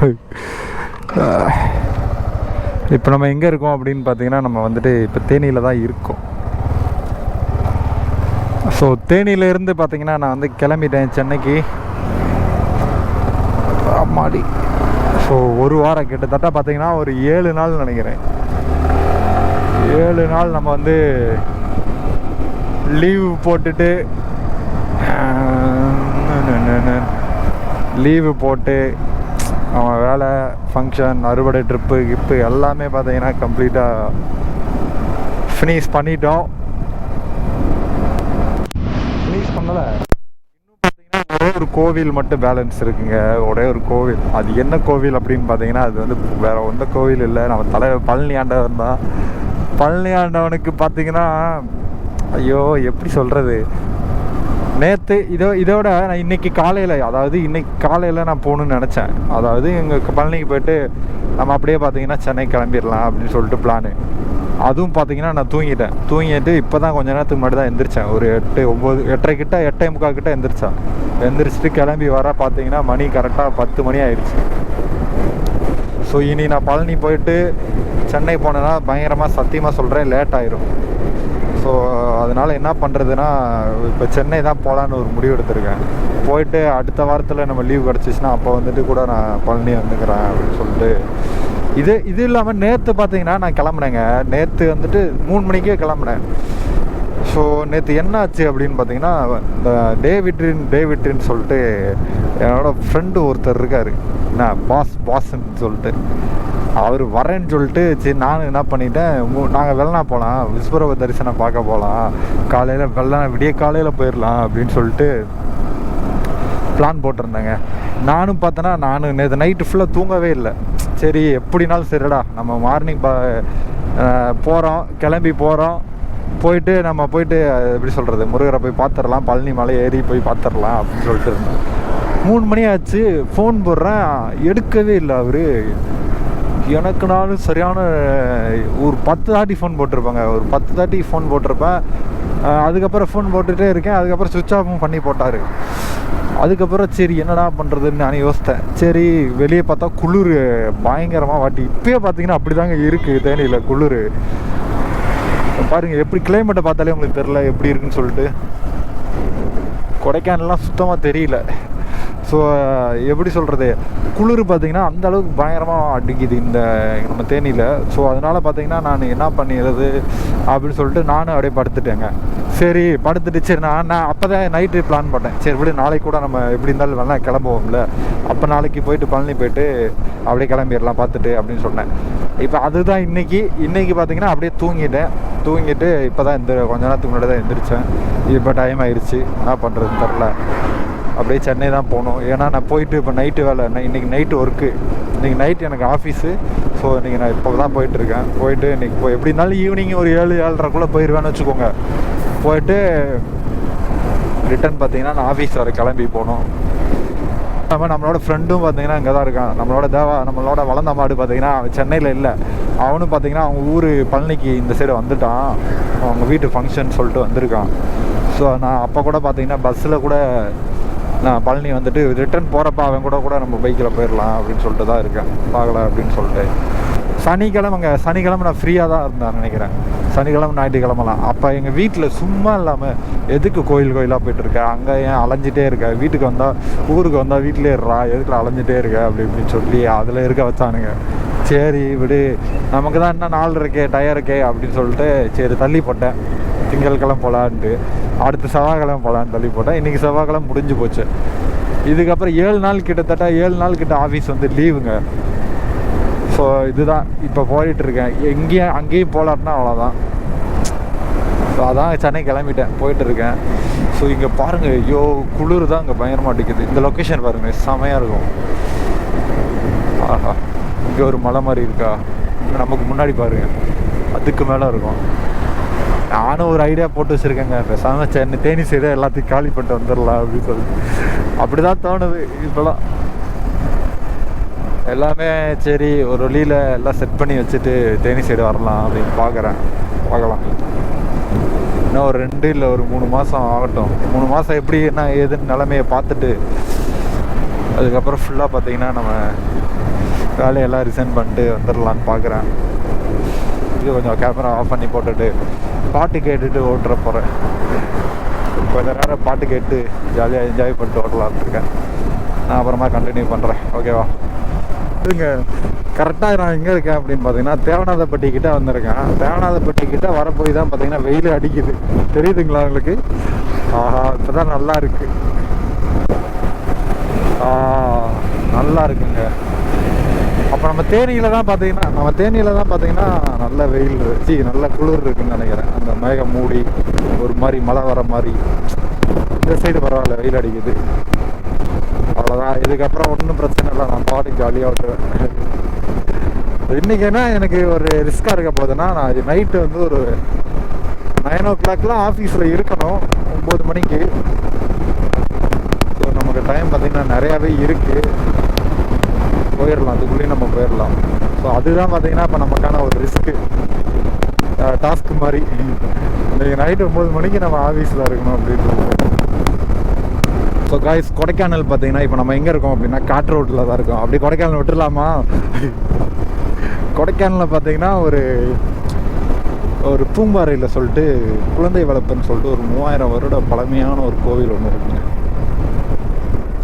இப்போ நம்ம எங்கே இருக்கோம் அப்படின்னு பார்த்தீங்கன்னா நம்ம வந்துட்டு இப்போ தேனியில் தான் இருக்கோம். ஸோ தேனியிலேருந்து பார்த்தீங்கன்னா நான் வந்து கிளம்பிட்டேன் சென்னைக்கு. அம்மாடி. ஸோ ஒரு வாரம் கிட்டத்தட்ட பார்த்தீங்கன்னா ஒரு ஏழு நாள் நினைக்கிறேன். ஏழு நாள் நம்ம வந்து லீவ் போட்டுட்டு லீவு போட்டு அவன் வேலை ஃபங்க்ஷன் அறுவடை ட்ரிப்பு கிப்பு எல்லாமே பார்த்தீங்கன்னா கம்ப்ளீட்டாக ஃபினிஷ் பண்ணிட்டோம். ஃபினிஷ் பண்ணலை. இன்னும் பார்த்தீங்கன்னா ஒரே ஒரு கோவில் மட்டும் பேலன்ஸ் இருக்குங்க. ஒரே ஒரு கோவில். அது என்ன கோவில் அப்படின்னு பார்த்தீங்கன்னா அது வந்து வேற எந்த கோவில் இல்லை. நம்ம தலைவர் பழனி ஆண்டவன் தான். பழனி ஆண்டவனுக்கு பார்த்தீங்கன்னா ஐயோ எப்படி சொல்கிறது நேற்று இதோ இதோட நான் இன்னைக்கு காலையில் அதாவது இன்னைக்கு காலையில் நான் போகணுன்னு நினச்சேன். அதாவது எங்கள் பழனிக்கு போயிட்டு நம்ம அப்படியே பார்த்தீங்கன்னா சென்னை கிளம்பிடலாம் அப்படின்னு சொல்லிட்டு பிளானு அதுவும் பார்த்தீங்கன்னா நான் தூங்கிட்டேன். தூங்கிட்டு இப்போ தான் கொஞ்ச நேரத்துக்கு முன்னாடி தான் எந்திரிச்சேன். ஒரு எட்டு ஒம்பது எட்டரை கிட்ட எட்டே முக்கால் கிட்ட எந்திரிச்சேன். எந்திரிச்சிட்டு கிளம்பி வர பார்த்தீங்கன்னா மணி கரெக்டாக பத்து மணி ஆயிடுச்சு. ஸோ இனி நான் பழனி போயிட்டு சென்னை போனேன்னா பயங்கரமாக சத்தியமாக சொல்கிறேன் லேட் ஆயிரும். ஸோ அதனால் என்ன பண்ணுறதுன்னா இப்போ சென்னை தான் போகலான்னு ஒரு முடிவு எடுத்திருக்கேன். போயிட்டு அடுத்த வாரத்தில் நம்ம லீவ் கிடச்சிச்சின்னா அப்போ வந்துட்டு கூட நான் பழனி வந்துக்கிறேன் அப்படின்னு சொல்லிட்டு. இது இது இல்லாமல் நேற்று பார்த்தீங்கன்னா நான் கிளம்புனேங்க. நேற்று வந்துட்டு மூணு மணிக்கே கிளம்புனேன். ஸோ நேற்று என்ன ஆச்சு அப்படின்னு பார்த்தீங்கன்னா இந்த டேவிட்ரின் டேவிட்ரின்னு சொல்லிட்டு என்னோடய ஃப்ரெண்டு ஒருத்தர் இருக்கார். என்ன பாஸ் பாஸ்ன்னு சொல்லிட்டு. அவர் வரேன்னு சொல்லிட்டு சரி நானும் என்ன பண்ணிட்டேன் நாங்கள் வெள்ளனா போகலாம் விஸ்வரவ தரிசனம் பார்க்க போகலாம் காலையில் வெள்ளனா விடிய காலையில் போயிடலாம் அப்படின்னு சொல்லிட்டு பிளான் போட்டிருந்தேங்க. நானும் பார்த்தேன்னா நான் நேற்று நைட்டு ஃபுல்லாக தூங்கவே இல்லை. சரி எப்படினாலும் சரிடா நம்ம மார்னிங் போகிறோம் கிளம்பி போகிறோம் போயிட்டு நம்ம போயிட்டு எப்படி சொல்கிறது முருகரை போய் பார்த்துடலாம் பழனி மலை ஏறி போய் பார்த்துடலாம் அப்படின்னு சொல்லிட்டு இருந்தேன். மூணு மணி ஆச்சு ஃபோன் போடுறேன் எடுக்கவே இல்லை அவர். எனக்கு நானும் சரியான ஒரு பத்து தாட்டி ஃபோன் போட்டிருப்பேங்க. ஒரு பத்து தாட்டி ஃபோன் போட்டிருப்பேன். அதுக்கப்புறம் ஃபோன் போட்டுகிட்டே இருக்கேன். அதுக்கப்புறம் சுவிட்ச் ஆஃபும் பண்ணி போட்டார். அதுக்கப்புறம் சரி என்னடா பண்ணுறதுன்னு நான் யோசித்தேன். சரி வெளியே பார்த்தா குளிர் பயங்கரமாக வாட்டி. இப்போயே பார்த்தீங்கன்னா அப்படி தாங்க இருக்குது தேனியில் குளிர். பாருங்கள் எப்படி கிளைமேட்டை பார்த்தாலே உங்களுக்கு தெரில எப்படி இருக்குன்னு சொல்லிட்டு. கொடைக்கானல்லாம் சுத்தமாக தெரியல. ஸோ எப்படி சொல்கிறது குளிர் பார்த்தீங்கன்னா அந்த அளவுக்கு பயங்கரமாக அடிக்குது இந்த நம்ம தேனியில். ஸோ அதனால் பார்த்தீங்கன்னா நான் என்ன பண்ணிடுறது அப்படின்னு சொல்லிட்டு நானும் அப்படியே படுத்துட்டேங்க. சரி படுத்துட்டு சரி நான் நான் அப்போ தான் நைட்டு பிளான் பண்ணேன். சரி விடு நாளைக்கு கூட நம்ம எப்படி இருந்தாலும் வேணா கிளம்புவோம்ல. அப்போ நாளைக்கு போயிட்டு பழனி போயிட்டு அப்படியே கிளம்பிடலாம் பார்த்துட்டு அப்படின்னு சொன்னேன். இப்போ அதுதான் இன்னைக்கு. இன்றைக்கி பார்த்தீங்கன்னா அப்படியே தூங்கிட்டேன். தூங்கிட்டு இப்போ தான் இந்த கொஞ்ச நேரத்துக்கு முன்னாடி தான் எந்திரிச்சேன். இப்போ டைம் ஆயிடுச்சு. என்ன பண்ணுறதுன்னு தெரில அப்படியே சென்னை தான் போகணும். ஏன்னா நான் போயிட்டு இப்போ நைட்டு வேலை இன்றைக்கி நைட்டு ஒர்க்கு இன்றைக்கி நைட் எனக்கு ஆஃபீஸு ஸோ இன்றைக்கி நான் இப்போ தான் போயிட்டுருக்கேன் போயிட்டு இன்றைக்கி போய் எப்படி இருந்தாலும் ஈவினிங் ஒரு ஏழு ஏழரைக்குள்ளே போயிடுவேன்னு வச்சுக்கோங்க. போயிட்டு ரிட்டர்ன் பார்த்தீங்கன்னா நான் ஆஃபீஸ் வர கிளம்பி போகணும். நம்ம நம்மளோட ஃப்ரெண்டும் பார்த்தீங்கன்னா இங்கே தான் இருக்கான். நம்மளோட தேவா நம்மளோட வளர்ந்த மாடு பார்த்தீங்கன்னா சென்னையில் இல்லை. அவனும் பார்த்தீங்கன்னா அவங்க ஊர் பழனிக்கு இந்த சைடு வந்துட்டான். அவங்க வீட்டு ஃபங்க்ஷன் சொல்லிட்டு வந்திருக்கான். ஸோ நான் அப்போ கூட பார்த்தீங்கன்னா பஸ்ஸில் கூட நான் பழனி வந்துட்டு ரிட்டர்ன் போகிறப்ப அவன் கூட கூட நம்ம பைக்கில் போயிடலாம் அப்படின்னு சொல்லிட்டு தான் இருக்கேன். பார்க்கலாம் அப்படின்னு சொல்லிட்டு. சனிக்கிழமைங்க சனிக்கிழமை நான் ஃப்ரீயாக தான் இருந்தேன் நினைக்கிறேன். சனிக்கிழமை ஞாயிற்றுக்கிழமெல்லாம் அப்போ எங்கள் வீட்டில் சும்மா இல்லாமல் எதுக்கு கோயில் கோயிலாக போயிட்டு அங்கே ஏன் அலைஞ்சிட்டே இருக்க? வீட்டுக்கு வந்தால் ஊருக்கு வந்தால் வீட்டிலே இருறா எதுக்குல அலைஞ்சிட்டே இருக்க? அப்படி இப்படின்னு சொல்லி அதில் இருக்க வச்சானுங்க. சரி விடு. நமக்கு தான் என்ன நாள் இருக்கே டயர் இருக்கே அப்படின்னு சொல்லிட்டு சரி தள்ளி போட்டேன். திங்கட்கிழமை போலான்ட்டு. அடுத்த செவ்வாய்க்கிழமை போகலான்னு தள்ளி போட்டேன் இன்றைக்கி செவ்வாய்க்கிழமை முடிஞ்சு போச்சு. இதுக்கப்புறம் ஏழு நாள் கிட்டத்தட்ட ஏழு நாள் கிட்ட ஆஃபீஸ் வந்து லீவுங்க ஸோ இதுதான். இப்போ போயிட்டு இருக்கேன். எங்கேயும் அங்கேயும் போகலான்னா அவ்வளோதான் ஸோ அதான் சென்னை கிளம்பிட்டேன். போயிட்டு இருக்கேன். ஸோ இங்கே பாருங்கள் ஐயோ குளிர் தான் இங்கே பயங்கரமாக அடிக்குது. இந்த லொக்கேஷன் பாருங்கள் செமையாக இருக்கும். ஆஹா. இங்கே ஒரு மலை மாதிரி இருக்கா? நமக்கு முன்னாடி பாருங்கள் அதுக்கு மேலே இருக்கும். நானும் ஒரு ஐடியா போட்டு வச்சுருக்கேங்க. பேசாமல் சென்னை தேனி சைடு எல்லாத்தையும் காலி பண்ணிட்டு வந்துடலாம் அப்படின்னு சொல்லிட்டு. அப்படி தான் தோணுது. இப்போலாம் எல்லாமே சரி ஒரு வழியில் எல்லாம் செட் பண்ணி வச்சுட்டு தேனி சைடு வரலாம் அப்படின்னு பார்க்குறேன் பார்க்கலாம் இன்னும் ஒரு ரெண்டு இல்லை ஒரு மூணு மாதம் ஆகட்டும். மூணு மாதம் எப்படி என்ன ஏதுன்னு நிலமையை பார்த்துட்டு அதுக்கப்புறம் ஃபுல்லாக பார்த்தீங்கன்னா நம்ம வேலையெல்லாம் ரிசைன் பண்ணிட்டு வந்துடலான்னு பார்க்குறேன் இது கொஞ்சம் கேமரா ஆஃப் பண்ணி போட்டுட்டு. பாட்டு கேட்டுட்டு ஓட்டுற போகிறேன் கொஞ்ச நேரம் பாட்டு கேட்டு ஜாலியாக என்ஜாய் பண்ணிட்டு ஓட்டலான்னு இருக்கேன். நான் அப்புறமா கண்டினியூ பண்ணுறேன் ஓகேவா இதுங்க கரெக்டாக நான் எங்கே இருக்கேன் அப்படின்னு பார்த்தீங்கன்னா தேவநாதப்பட்டி கிட்ட வந்திருக்கேன். தேவநாதப்பட்டி கிட்ட வர போய் தான் பார்த்தீங்கன்னா வெயில் அடிக்குது. தெரியுதுங்களா உங்களுக்கு? ஆஹா இப்போ தான் நல்லா இருக்கு. நல்லா இருக்குங்க. அப்போ நம்ம தேனியில் தான் பார்த்தீங்கன்னா நம்ம தேனியில் தான் பார்த்தீங்கன்னா நல்ல வெயில் சி நல்ல குளிர் இருக்குன்னு நினைக்கிறேன். அந்த மேகம் மூடி ஒரு மாதிரி மழை வர மாதிரி. இந்த சைடு பரவாயில்ல வெயில் அடிக்குது. அவ்வளோதான் இதுக்கப்புறம் ஒன்றும் பிரச்சனை இல்லை. நான் பாட்டி ஜாலியாக விட்டுவேன் இன்றைக்கி என்ன எனக்கு ஒரு ரிஸ்க்காக இருக்க போகுதுன்னா நான் நைட்டு வந்து ஒரு நைன் ஓ கிளாக்லாம் ஆஃபீஸில் இருக்கணும். ஒம்பது மணிக்கு. ஸோ நமக்கு டைம் பார்த்திங்கன்னா நிறையாவே இருக்குது போயிடலாம் அதுக்குள்ளேயும் நம்ம போயிடலாம் ஸோ அதுதான் பார்த்தீங்கன்னா இப்போ நமக்கான ஒரு ரிஸ்க்கு டாஸ்க் மாதிரி. இன்றைக்கி நைட்டு ஒம்பது மணிக்கு நம்ம ஆஃபீஸில் இருக்கணும் அப்படின்றது ஸோ காய்ஸ் கொடைக்கானல் பார்த்தீங்கன்னா இப்போ நம்ம எங்கே இருக்கோம் அப்படின்னா காட்டு ரோட்டில் தான் இருக்கோம். அப்படி கொடைக்கானல் விட்டுடலாமா கொடைக்கானலில் பார்த்தீங்கன்னா ஒரு ஒரு பூம்பாறையில் சொல்லிட்டு குழந்தை வளர்ப்புன்னு சொல்லிட்டு ஒரு மூவாயிரம் வருட பழமையான ஒரு கோவில் ஒன்று இருக்குங்க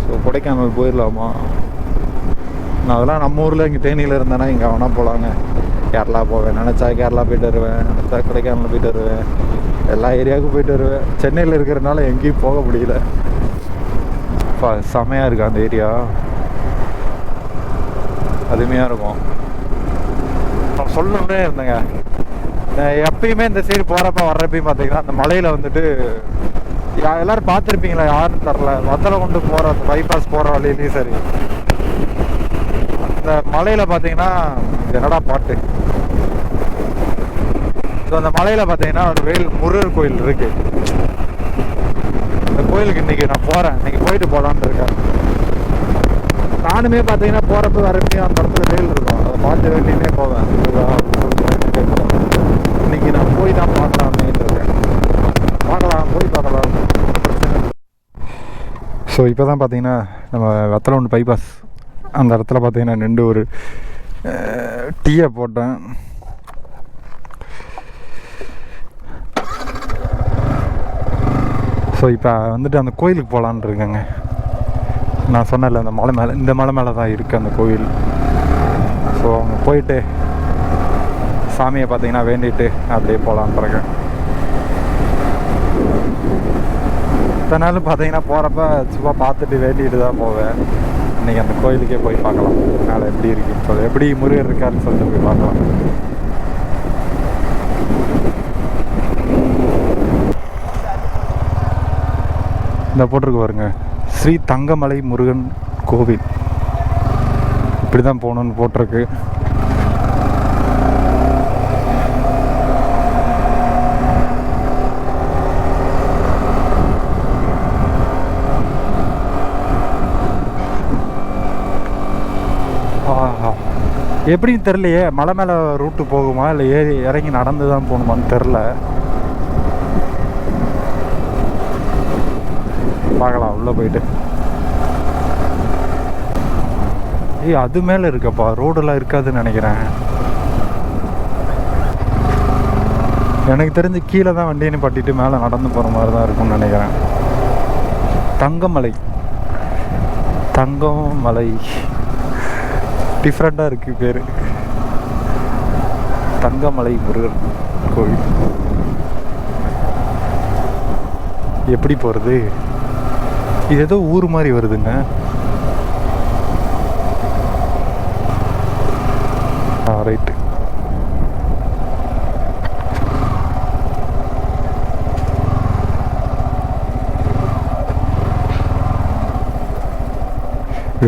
ஸோ கொடைக்கானல் போயிடலாமா நான் அதெல்லாம் நம்ம ஊரில் இங்கே தேனியில் இருந்தேன்னா இங்கே வேணால் போகலாங்க கேரளா போவேன். நினச்சா கேரளா போயிட்டு வருவேன். நினச்சா கொடைக்கானல் போயிட்டு வருவேன். எல்லா ஏரியாவுக்கும் போயிட்டு வருவேன். சென்னையில் இருக்கிறனால எங்கேயும் போக முடியல. பா செமையாக இருக்கு அந்த ஏரியா. அருமையாக இருக்கும். நான் சொல்லணும்னே இருந்தேங்க. எப்பயுமே இந்த சைடு போகிறப்ப வர்றப்பையும் பார்த்தீங்கன்னா அந்த மலையில் வந்துட்டு எல்லோரும் எல்லாரும் பார்த்துருப்பீங்களா? யாருன்னு தரல வத்தலை கொண்டு போகிற பைபாஸ் போகிற வழியிலையும் சரி. அந்த மலையில் பார்த்தீங்கன்னா என்னடா பாட்டு? ஸோ அந்த மலையில் பார்த்தீங்கன்னா ஒரு வேல் முருகர் கோயில் இருக்கு. அந்த கோயிலுக்கு இன்னைக்கு நான் போகிறேன் இன்றைக்கி போயிட்டு போகலான்ட்டு இருக்கேன். நானுமே பார்த்தீங்கன்னா போகிறப்ப வரப்பையும் அந்த இடத்துல வேல் இருக்கும். அதை பார்த்து வேண்டினே போவேன். இன்னைக்கு நான் போய் தான் பார்க்கலாம்னு இருக்கேன். பார்க்கலாம் போய் பார்க்கலாம். ஸோ இப்போ தான் பார்த்தீங்கன்னா நம்ம வத்தலவுண்டு பைபாஸ் அந்த இடத்துல பார்த்தீங்கன்னா நின்று ஒரு டீயை போட்டேன். ஸோ இப்போ வந்துட்டு அந்த கோயிலுக்கு போகலான் இருக்கேங்க. நான் சொன்னல அந்த மலை மேலே இந்த மலை மேலே தான் இருக்குது அந்த கோயில். ஸோ அங்கே போயிட்டு சாமியை பார்த்தீங்கன்னா வேண்டிட்டு அப்படியே போகலான் இருக்கேன். இத்தனை நாள் பார்த்தீங்கன்னா போகிறப்ப சும்மா பார்த்துட்டு வேண்டிட்டு தான் போவேன். இன்றைக்கி அந்த கோயிலுக்கே போய் பார்க்கலாம். மேலே எப்படி இருக்குன்னு சொல்லி. எப்படி முருகர் இருக்காருன்னு சொல்லிட்டு போய் பார்க்கலாம். இந்த போட்டிருக்கு பாருங்க. ஸ்ரீ தங்கமலை முருகன் கோவில். இப்படி தான் போகணுன்னு போட்டிருக்கு. எப்படின்னு தெரிலையே மலை மேலே ரூட்டு போகுமா? இல்லை ஏறி இறங்கி நடந்து தான் போகணுமான்னு தெரில பார்க்கலாம். உள்ளே போயிட்டு. ஏய் அது மேலே இருக்கப்பா. ரோடெல்லாம் இருக்காதுன்னு நினைக்கிறேன். எனக்கு தெரிஞ்சு கீழே தான் வண்டியை பட்டிட்டு மேலே நடந்து போகிற மாதிரி தான் இருக்கும்னு நினைக்கிறேன். தங்கமலை. தங்கமலை. டிஃப்ரெண்ட்டாக இருக்குது பேர். தங்கமலை முருகன் கோவில். எப்படி போகிறது இது ஏதோ ஊர் மாதிரி வருதுங்க. ஆ ரைட்டு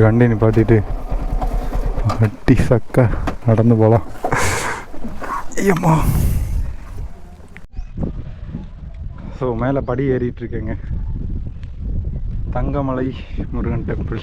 வண்டி நிப்பாட்டிட்டு வட்டி சக்க நடந்து போகலாம் ஐயம்மா ஸோ மேலே படி ஏறிட்டு இருக்கேங்க தங்கமலை முருகன் டெம்பிள்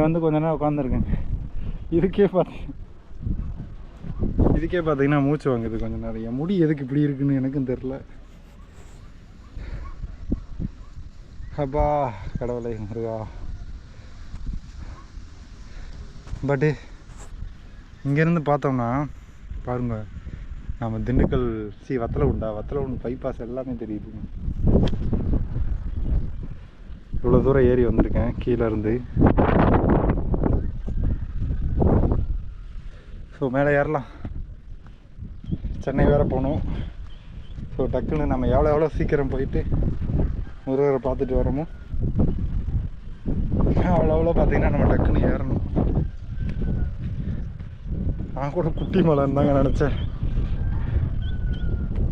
இங்கே வந்து கொஞ்ச நேரம் உட்காந்துருக்கேங்க இதுக்கே பார்த்தீங்க இதுக்கே பார்த்தீங்கன்னா மூச்சு வாங்குது கொஞ்சம் நேரம். என் முடி எதுக்கு இப்படி இருக்குன்னு எனக்கும் தெரில அப்பா கடவுளை முருகா. பட்டு இங்கேருந்து பார்த்தோம்னா பாருங்க நம்ம திண்டுக்கல் சி வத்தலை உண்டா வத்தலை உண்டு பைபாஸ் எல்லாமே தெரியுதுங்க இவ்வளோ தூரம் ஏறி வந்திருக்கேன். கீழே ஸோ மேலே ஏறலாம். சென்னை வேறு போகணும். ஸோ டக்குன்னு நம்ம எவ்வளோ எவ்வளோ சீக்கிரம் போயிட்டு முருகரை பார்த்துட்டு வரோமோ? அவ்வளோ அவ்வளோ பார்த்திங்கன்னா நம்ம டக்குன்னு ஏறணும். நான் கூட குட்டி மலைன்னு தாங்க நினச்சேன்.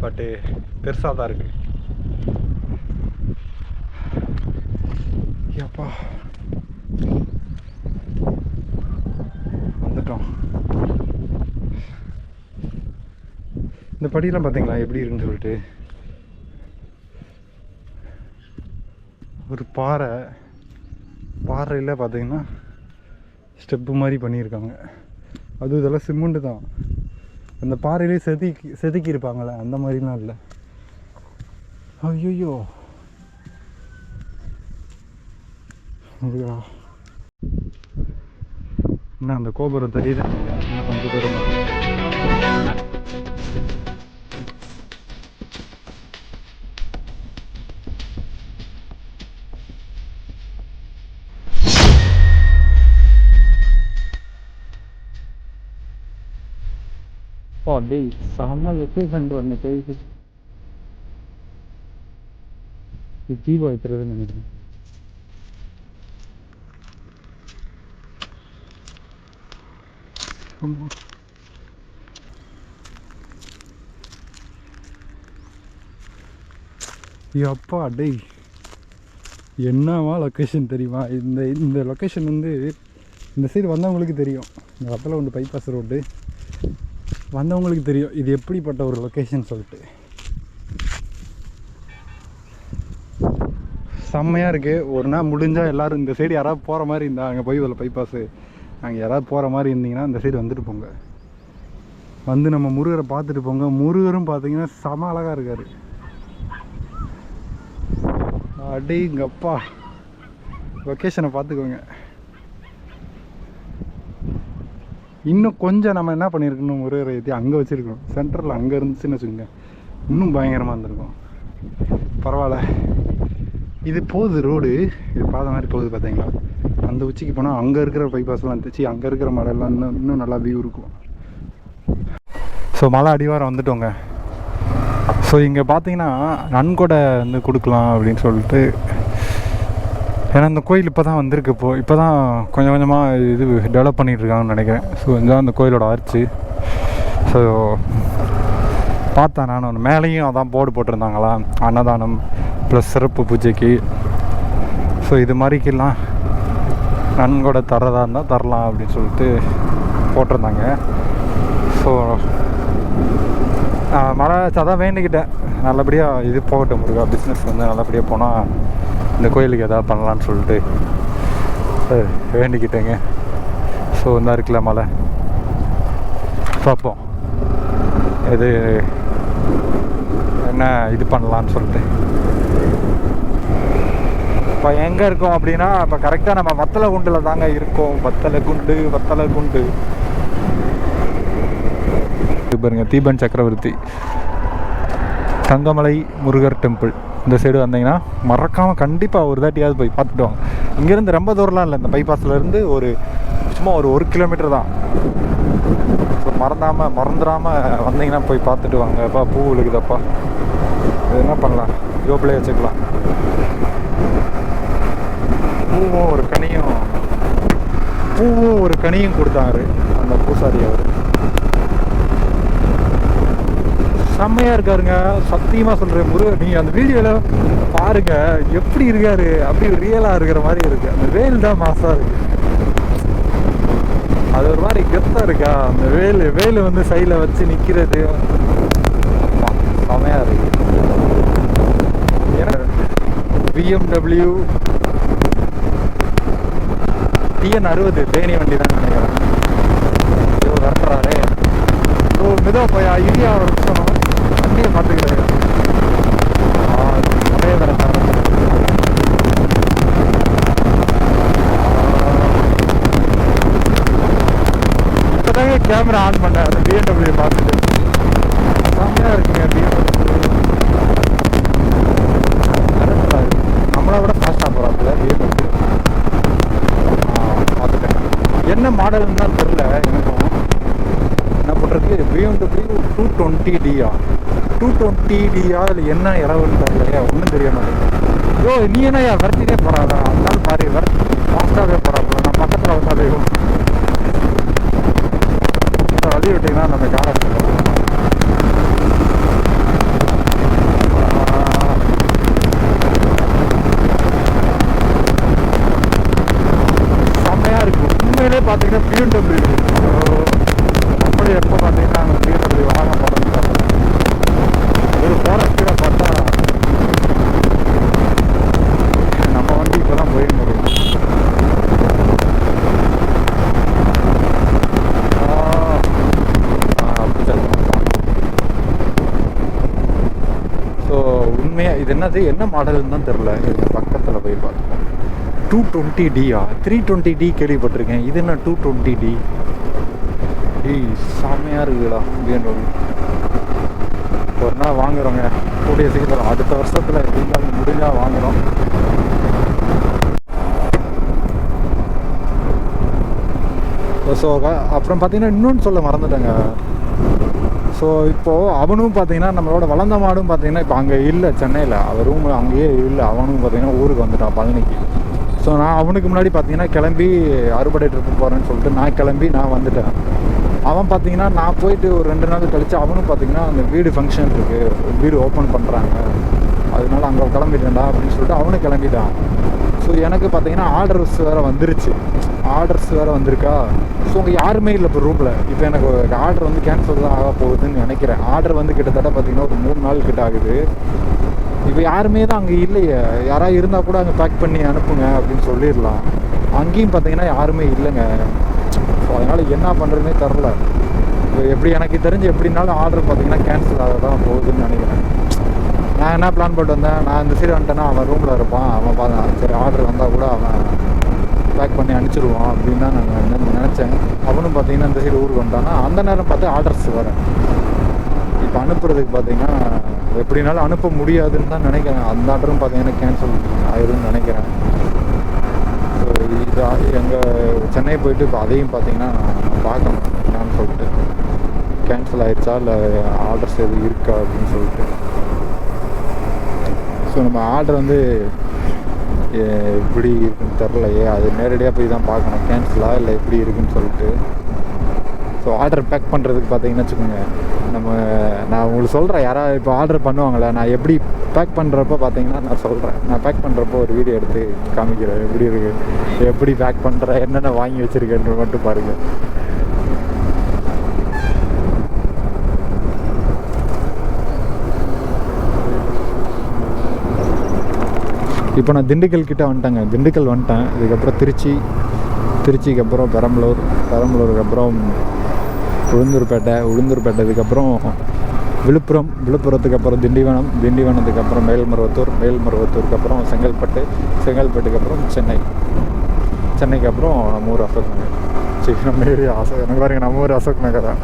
பட்டு eh, பெருசாக தான் இருக்கு. எப்பா இந்த படியெல்லாம் பார்த்தீங்களா? எப்படி இருக்குன்னு சொல்லிட்டு. ஒரு பாறை. பாறையில் பார்த்தீங்கன்னா ஸ்டெப்பு மாதிரி பண்ணியிருக்காங்க. அது இதெல்லாம் சிமெண்ட்டு தான். அந்த பாறையிலே செதுக்கி செதுக்கி இருப்பாங்களே அந்த மாதிரிலாம் இல்லை. ஐயோ முருகா என்ன அந்த கோபுரம் தெரியுது? இன்னும் கொஞ்சம் தூரம் Pô, dei, sama லொக்கேஷன் ஒன்று போயிட்டு இது வைக்கிறதுன்னு நினைக்கிறேன் ஆமா. அப்பா டேய் என்னவா லொக்கேஷன் தெரியுமா இந்த இந்த லொக்கேஷன் வந்து இந்த சைடு வந்தவங்களுக்கு தெரியும் இந்த வத்தலை ஒன்று பைபாஸ் ரோடு வந்தவங்களுக்கு தெரியும். இது எப்படிப்பட்ட ஒரு லொக்கேஷன் சொல்லிட்டு. செம்மையாக இருக்குது ஒரு நாள் முடிஞ்சால் எல்லோரும் இந்த சைடு யாராவது போகிற மாதிரி இருந்தால் அங்கே போய் இதில் பைபாஸு அங்கே யாராவது போகிற மாதிரி இருந்தீங்கன்னா இந்த சைடு வந்துட்டு போங்க. வந்து நம்ம முருகரை பார்த்துட்டு போங்க. முருகரும் பார்த்தீங்கன்னா செம அழகாக இருக்கார். அடிங்கப்பா. லொக்கேஷனை பார்த்துக்கோங்க. இன்னும் கொஞ்சம் நம்ம என்ன பண்ணியிருக்கணும்? முருகரை ஏற்றி அங்கே வச்சுருக்கணும். சென்டரில் அங்கே இருந்துச்சுன்னு வச்சுக்கோங்க. இன்னும் பயங்கரமாக இருந்திருக்கும். பரவாயில்ல. இது போகுது ரோடு இது பாத மாதிரி போகுது பார்த்தீங்களா? அந்த உச்சிக்கு போனால் அங்கே இருக்கிற பைபாஸ்லாம் இருந்துச்சு அங்கே இருக்கிற மலையெல்லாம் இன்னும் இன்னும் நல்லா வியூ இருக்கும். ஸோ மலை அடிவாரம் வந்துட்டோங்க. ஸோ இங்கே பார்த்தீங்கன்னா நன்கொடை வந்து கொடுக்கலாம் அப்படின்னு சொல்லிட்டு ஏன்னா இந்த கோயில் இப்போ தான் வந்திருக்கு இப்போ. இப்போ தான் கொஞ்சம் கொஞ்சமாக இது டெவலப் பண்ணிகிட்ருக்காங்கன்னு நினைக்கிறேன். ஸோ இதுதான் அந்த கோயிலோட ஆர்ச்சு ஸோ பார்த்தேன் நான் ஒன்று மேலேயும் அதான் போர்டு போட்டிருந்தாங்களா? அன்னதானம் ப்ளஸ் சிறப்பு பூஜைக்கு. ஸோ இது மாதிரிக்கெல்லாம் நன்கொடை தரதாக இருந்தால் தரலாம் அப்படின்னு சொல்லிட்டு போட்டிருந்தாங்க. ஸோ மழை அதான் வேண்டிக்கிட்டேன் நல்லபடியாக இது போகட்டும் முருகா. பிஸ்னஸ் வந்து நல்லபடியாக போனால் இந்த கோயிலுக்கு எதாவது பண்ணலான்னு சொல்லிட்டு வேண்டிக்கிட்டேங்க. ஸோ இந்த இருக்குல்ல மலை. பார்ப்போம் இது என்ன இது பண்ணலான்னு சொல்லிட்டு. இப்போ எங்கே இருக்கோம் அப்படின்னா இப்போ கரெக்டாக நம்ம வத்தலை குண்டில் தாங்க இருக்கோம். வத்தலை குண்டு வத்தலை குண்டு இது பாருங்க தீபன் சக்கரவர்த்தி. தங்கமலை முருகர் டெம்பிள் இந்த சைடு வந்தீங்கன்னா மறக்காமல் கண்டிப்பாக ஒரு தாட்டியாவது போய் பார்த்துட்டு வாங்க. இங்கேருந்து ரொம்ப தூரம்லாம் இல்லை. இந்த பைபாஸ்லேருந்து இருந்து ஒரு சும்மா ஒரு ஒரு கிலோமீட்டர் தான். ஸோ மறந்தாமல் மறந்துடாமல் வந்தீங்கன்னா போய் பார்த்துட்டு வாங்க அப்பா பூ விழுகுதப்பா. இது என்ன பண்ணலாம்? யோப்பிலே வச்சுக்கலாம். பூவும் ஒரு கனியும் பூவும் ஒரு கனியும் கொடுத்தாரு அந்த பூசாரி அவர். செம்மையா இருக்காருங்க. சத்தியமா சொல்றேன் முருகர் நீங்க அந்த வீடியோல பாருங்க. எப்படி இருக்காரு? அப்படி ரியலா இருக்கிற மாதிரி இருக்கு. அந்த வேல் தான் மாசா இருக்கு. அது ஒரு மாதிரி கெத்தா இருக்கா? அந்த வேல் வேல் வந்து சைடில் வச்சு நிக்கிறது. ஆமா, இருக்குது இருக்கு. பிஎம்டபிள்யூ டிஎன் அறுபது தேனி வண்டி தான் நினைக்கிறேன். ஐயோ விரட்டுறாரே ஸோ மெதுவா போய் இரியா ஒரு நிமிஷம். வண்டியை பார்த்துக்கிட்டு கேமரா ஆன் பண்ணேன். அந்த பிஎன்டபிள்யூ பார்த்துட்டு. செம்மையாக இருக்குங்க பிஎன்டபிள்யூ நம்மளை விட ஃபாஸ்ட்டாக போகிறாப்புல பிஎன்டபிள்யூ பார்த்துட்டேன். என்ன மாடல்னு தான் தெரில எனக்கும் என்ன பண்ணுறது BMW two twenty D two twenty D இல்லை என்ன இரவுன்னு தெரியலையா? ஒன்றும் தெரிய மாட்டேங்குது. யோ நீ என்னையா விரட்டிட்டே போகிறாடா அதனால பாரு விர ஃபாஸ்ட்டாகவே போகிறாப்புல நான் பக்கத்தில் வந்தாலே வழி விட்டிங்கன்னா நம்ம காரை செம்மையாக செம்மையா உண்மையிலே பார்த்தீங்கன்னா பியூன் டபிள்யூ நம்மளும் எப்போ பார்த்தீங்கன்னா அந்த பிஎன்டபிள்யூ வாங்க போகிறோம் ஒரு ஃபாரஸ்ட்டில் பார்த்தா நம்ம வண்டி இப்போ தான் போய் முடியும் ஸோ உண்மையாக இது என்னது? என்ன மாடல்னு தான் தெரில இது பக்கத்தில் போய் பார்த்தோம் two twenty D three twenty D கேள்விப்பட்டிருக்கேன். இது என்ன டூ டுவெண்ட்டி டி டேய் செம்மையாக இருக்குதுடா பிஎன்டபிள்யூ ஒரு நாள் வாங்குறோங்க. கூடிய சீக்கிரம். அடுத்த வருஷத்தில் இருந்தாலும் முடிஞ்சால் வாங்குகிறோம் ஸோ அப்புறம் பார்த்தீங்கன்னா இன்னொன்று சொல்ல மறந்துட்டேங்க. ஸோ இப்போது அவனும் பார்த்தீங்கன்னா நம்மளோட வளர்ந்த மாடும் பார்த்தீங்கன்னா இப்போ அங்கே இல்லை சென்னையில். அவரும் அங்கேயே இல்லை. அவனும் பார்த்தீங்கன்னா ஊருக்கு வந்துட்டான் பழனிக்கு. ஸோ நான் அவனுக்கு முன்னாடி பார்த்தீங்கன்னா கிளம்பி அறுபடை ட்ரிப்பு போகிறேன்னு சொல்லிட்டு நான் கிளம்பி நான் வந்துட்டேன். அவன் பார்த்தீங்கன்னா நான் போயிட்டு ஒரு ரெண்டு நாள் கழித்து அவனும் பார்த்தீங்கன்னா அந்த வீடு ஃபங்க்ஷன் இருக்குது வீடு ஓப்பன் பண்ணுறாங்க அதனால அங்கே கிளம்பிட்டேன்டா அப்படின்னு சொல்லிட்டு அவனும் கிளம்பிட்டான். ஸோ எனக்கு பார்த்தீங்கன்னா ஆர்டர்ஸ் வேறு வந்துருச்சு. ஆர்டர்ஸ் வேறு வந்திருக்கா? ஸோ அங்கே யாருமே இல்லை இப்போ ரூமில் இப்போ எனக்கு ஆர்டர் வந்து கேன்சல் தான் ஆக போகுதுன்னு நினைக்கிறேன். ஆர்டர் வந்து கிட்டத்தட்ட பார்த்தீங்கன்னா ஒரு மூணு நாள் கிட்ட ஆகுது. இப்போ யாருமே தான் அங்கே இல்லையே. யாராவது இருந்தால் கூட அங்கே பேக் பண்ணி அனுப்புங்க அப்படின்னு சொல்லிடலாம். அங்கேயும் பார்த்தீங்கன்னா யாருமே இல்லைங்க. ஸோ அதனால் என்ன பண்ணுறதுனே தெரில இப்போ எப்படி எனக்கு தெரிஞ்சு எப்படினாலும் ஆர்டர் பார்த்தீங்கன்னா கேன்சல் ஆக தான் போகுதுன்னு நினைக்கிறேன். நான் என்ன பிளான் போட்டு வந்தேன்? நான் இந்த சைடு வந்துட்டேன்னா அவன் ரூமில் இருப்பான். அவன் பார்த்தான் சரி ஆர்டர் வந்தால் கூட அவன் பேக் பண்ணி அனுப்பிச்சிடுவான் அப்படின்னு தான் நான் நினச்சேன். அவனும் பார்த்தீங்கன்னா இந்த சைடு ஊருக்கு வந்துட்டான்னா அந்த நேரம் பார்த்து ஆர்டர்ஸ் வரேன் இப்போ அனுப்புறதுக்கு பார்த்தீங்கன்னா எப்படினாலும் அனுப்ப முடியாதுன்னு தான் நினைக்கிறேன். அந்த ஆர்டரும் பார்த்தீங்கன்னா கேன்சல் ஆயிரும்னு நினைக்கிறேன். ஸோ இது எங்கள் சென்னை போயிட்டு இப்போ அதையும் பார்த்தீங்கன்னா பார்க்கணும் என்னன்னு சொல்லிட்டு. கேன்சல் ஆயிடுச்சா இல்லை ஆர்டர்ஸ் எதுவும் இருக்கா அப்படின்னு சொல்லிட்டு. ஸோ நம்ம ஆர்டர் வந்து எப்படி இருக்குன்னு தெரிலையே அது நேரடியாக போய் தான் பார்க்கணும். கேன்சலாக இல்லை எப்படி இருக்குன்னு சொல்லிட்டு. ஸோ ஆர்டர் பேக் பண்ணுறதுக்கு பார்த்தீங்கன்னு வச்சுக்கோங்க. நம்ம நான் உங்களுக்கு சொல்கிறேன் யாராவது இப்போ ஆர்டர் பண்ணுவாங்களே நான் எப்படி பேக் பண்ணுறப்ப பார்த்தீங்கன்னா நான் சொல்கிறேன் நான் பேக் பண்ணுறப்போ ஒரு வீடியோ எடுத்து காமிக்கிறேன். எப்படி இருக்குது எப்படி பேக் பண்ணுறேன் என்னென்ன வாங்கி வச்சுருக்கேன்னு மட்டும் பாருங்கள் இப்போ நான் திண்டுக்கல் கிட்டே வந்துட்டேங்க. திண்டுக்கல் வந்துட்டேன். இதுக்கப்புறம் திருச்சி திருச்சிக்கு அப்புறம் பெரம்பலூர் பெரம்பலூருக்கு அப்புறம் உளுந்தூர்பேட்டை உளுந்தூர்பேட்டை இதுக்கப்புறம் விழுப்புரம் விழுப்புரத்துக்கு அப்புறம் திண்டிவனம் திண்டிவனத்துக்கு அப்புறம் மேல்மருவத்தூர் மேல்மருவத்தூருக்கு அப்புறம் செங்கல்பட்டு செங்கல்பட்டுக்கு அப்புறம் சென்னை. சென்னைக்கு அப்புறம் நம்ம ஊர் அசோக் நகர். சரி நம்ம ஏரியா அசோக் எனக்கு பாருங்க நம்ம ஊர் அசோக் நகர் தான்.